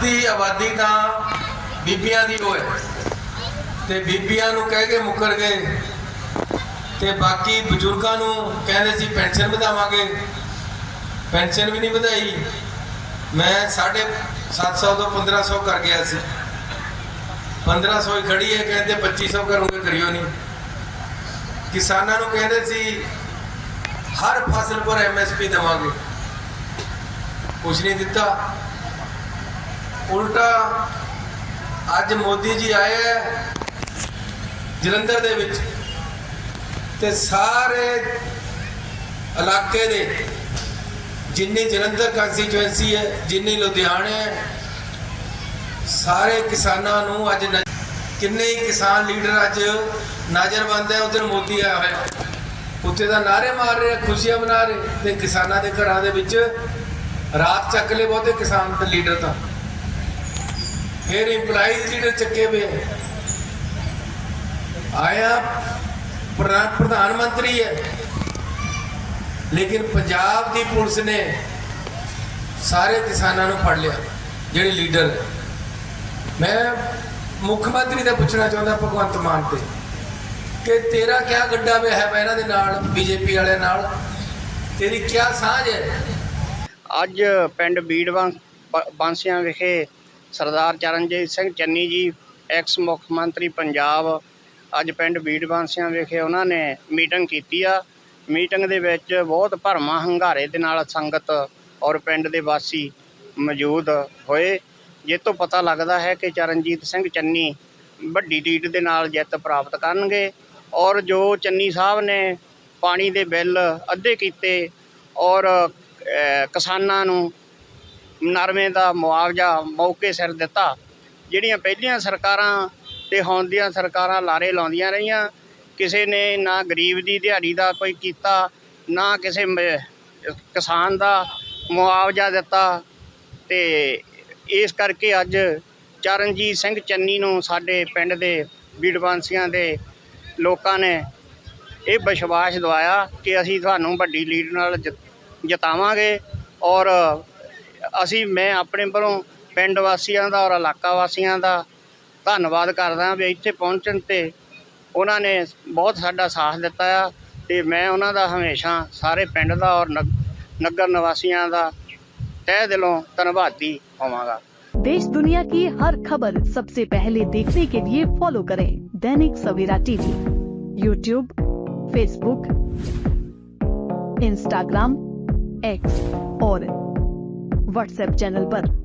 ਦਿੱਤਾ ਅੱਧੀ ਆਬਾਦੀ ਤਾਂ ਬੀਬੀਆਂ ਦੀ ਹੋਏ। ਤੇ ਬੀਬੀਆਂ ਨੂੰ ਕਹਿ ਕੇ ਮੁੱਕਰ ਗਏ। ਤੇ ਬਾਕੀ ਬਜ਼ੁਰਗਾਂ ਨੂੰ ਕਹਿੰਦੇ ਸੀ, ਪੈਨਸ਼ਨ ਵਧਾਵਾਂਗੇ। ਪੈਨਸ਼ਨ ਵੀ ਨਹੀਂ ਵਧਾਈ। ਮੈਂ 750 ਤੋਂ 1500 ਕਰ ਗਿਆ ਸੀ। 1500 ਹੀ ਖੜੀ ਹੈ, ਕਹਿੰਦੇ 2500 ਕਰੂੰਗੇ, ਕਰਿਓ ਨਹੀਂ। ਕਿਸਾਨਾਂ ਨੂੰ ਕਹਿੰਦੇ ਸੀ, ਹਰ ਫਸਲ ਪਰ ਐਮਐਸਪੀ ਦੇਵਾਂਗੇ। ਕੁਛ ਨਹੀਂ ਦਿੱਤਾ। ਉਲਟਾ ਅੱਜ ਮੋਦੀ ਜੀ ਆਏ ਹੈ ਜਲੰਧਰ ਦੇ ਵਿੱਚ ਤੇ ਸਾਰੇ ਇਲਾਕੇ ਦੇ ਜਿੰਨੀ ਜਲੰਧਰ ਕੰਸਟੀਚੁਐਂਸੀ ਹੈ, ਜਿੰਨੀ ਲੁਧਿਆਣੇ ਹੈ, ਸਾਰੇ ਕਿਸਾਨਾਂ ਨੂੰ ਅੱਜ ਕਿੰਨੇ ਹੀ ਕਿਸਾਨ ਲੀਡਰ ਅੱਜ ਨਜ਼ਰਬੰਦ ਹੈ, ਉਧਰ ਮੋਦੀ ਆਇਆ ਹੋਇਆ। ਉੱਥੇ ਦਾ ਨਾਰੇ ਮਾਰ ਰਹੇ ਖੁਸ਼ੀਆਂ ਮਨਾ ਰਹੇ ਤੇ ਕਿਸਾਨਾਂ ਦੇ ਘਰਾਂ ਦੇ ਵਿੱਚ ਰਾਤ ਚੱਕ ਲਏ ਬਹੁਤੇ ਕਿਸਾਨ ਤੇ ਲੀਡਰ ਤਾਂ। ਫਿਰ ਇੰਪਲਾਈਜ਼ ਲੀਡਰ ਚੱਕੇ ਵੇ ਆਇਆ ਪ੍ਰਧਾਨ ਮੰਤਰੀ ਹੈ। ਲੇਕਿਨ ਪੰਜਾਬ ਦੀ ਪੁਲਿਸ ਨੇ ਸਾਰੇ ਕਿਸਾਨਾਂ ਨੂੰ ਫੜ ਲਿਆ, ਜਿਹੜੇ ਲੀਡਰ। ਮੈਂ ਮੁੱਖ ਮੰਤਰੀ ਦਾ ਪੁੱਛਣਾ ਚਾਹੁੰਦਾ ਭਗਵੰਤ ਮਾਨ ਤੇ, ਕਿ ਤੇਰਾ ਕਿਆ ਗੱਡਾ ਵੇ ਹੈ ਇਹਨਾਂ ਦੇ ਨਾਲ, ਬੀਜੇਪੀ ਵਾਲਿਆਂ ਨਾਲ? ਤੇਰੀ ਕਿਆ ਸਾਂਝ ਹੈ? ਅੱਜ ਪਿੰਡ ਬੀੜਵਾਂ ਬਾਂਸੀਆਂ ਵਿਖੇ ਸਰਦਾਰ ਚਰਨਜੀਤ ਸਿੰਘ ਚੰਨੀ ਜੀ ਐਕਸ ਮੁੱਖ ਮੰਤਰੀ ਪੰਜਾਬ, ਅੱਜ ਪਿੰਡ ਬੀੜਵਾਂਸੀਆਂ ਵਿਖੇ ਉਹਨਾਂ ਨੇ ਮੀਟਿੰਗ ਕੀਤੀ ਆ। ਮੀਟਿੰਗ ਦੇ ਵਿੱਚ ਬਹੁਤ ਭਰਮਾ ਹੰਗਾਰੇ ਦੇ ਨਾਲ ਸੰਗਤ ਔਰ ਪਿੰਡ ਦੇ ਵਾਸੀ ਮੌਜੂਦ ਹੋਏ। ਜਿਸ ਤੋਂ ਪਤਾ ਲੱਗਦਾ ਹੈ ਕਿ ਚਰਨਜੀਤ ਸਿੰਘ ਚੰਨੀ ਵੱਡੀ ਲੀਡ ਦੇ ਨਾਲ ਜਿੱਤ ਪ੍ਰਾਪਤ ਕਰਨਗੇ ਔਰ ਜੋ ਚੰਨੀ ਸਾਹਿਬ ਨੇ ਪਾਣੀ ਦੇ ਬਿੱਲ ਅੱਧੇ ਕੀਤੇ ਔਰ ਕਿਸਾਨਾਂ ਨੂੰ ਨਰਮੇ ਦਾ ਮੁਆਵਜ਼ਾ ਮੌਕੇ ਸਿਰ ਦਿੱਤਾ। ਜਿਹੜੀਆਂ ਪਹਿਲੀਆਂ ਸਰਕਾਰਾਂ ਅਤੇ ਹੁਣ ਦੀਆਂ ਸਰਕਾਰਾਂ ਲਾਰੇ ਲਾਉਂਦੀਆਂ ਰਹੀਆਂ, ਕਿਸੇ ਨੇ ਨਾ ਗਰੀਬ ਦੀ ਦਿਹਾੜੀ ਦਾ ਕੋਈ ਕੀਤਾ, ਨਾ ਕਿਸੇ ਮ- ਕਿਸਾਨ ਦਾ ਮੁਆਵਜ਼ਾ ਦਿੱਤਾ। ਤੇ ਇਸ ਕਰਕੇ ਅੱਜ ਚਰਨਜੀਤ ਸਿੰਘ ਚੰਨੀ ਨੂੰ ਸਾਡੇ ਪਿੰਡ ਦੇ ਬੀੜਵਾਂਸੀਆਂ ਦੇ ਲੋਕਾਂ ਨੇ ਇਹ ਵਿਸ਼ਵਾਸ ਦਵਾਇਆ ਕਿ ਅਸੀਂ ਤੁਹਾਨੂੰ ਵੱਡੀ ਲੀਡ ਨਾਲ ਜਿ- ਜਿਤਾਵਾਂਗੇ ਔਰ ਅਸੀਂ ਮੈਂ ਆਪਣੇ ਵੱਲੋਂ ਪਿੰਡ ਵਾਸੀਆਂ ਦਾ ਔਰ ਇਲਾਕਾ ਵਾਸੀਆਂ ਦਾ ਧੰਨਵਾਦ ਕਰਦਾ ਵੀ ਇੱਥੇ ਪਹੁੰਚਣ ਤੇ ਉਹਨਾਂ ਨੇ ਬਹੁਤ ਸਾਡਾ ਸਾਥ ਦਿੱਤਾ ਆ ਤੇ ਮੈਂ ਉਹਨਾਂ ਦਾ ਹਮੇਸ਼ਾ ਸਾਰੇ ਪਿੰਡ ਦਾ ਔਰ ਨਗ- ਨਗਰ ਨਿਵਾਸੀਆਂ ਦਾ ਤਹਿ ਦਿਲੋਂ ਧੰਨਵਾਦੀ ਹੋਵਾਂਗਾ देश दुनिया की हर खबर सबसे पहले देखने के लिए फॉलो करें Dainik Savera TV YouTube Facebook Instagram X और व्हाट्सएप चैनल पर।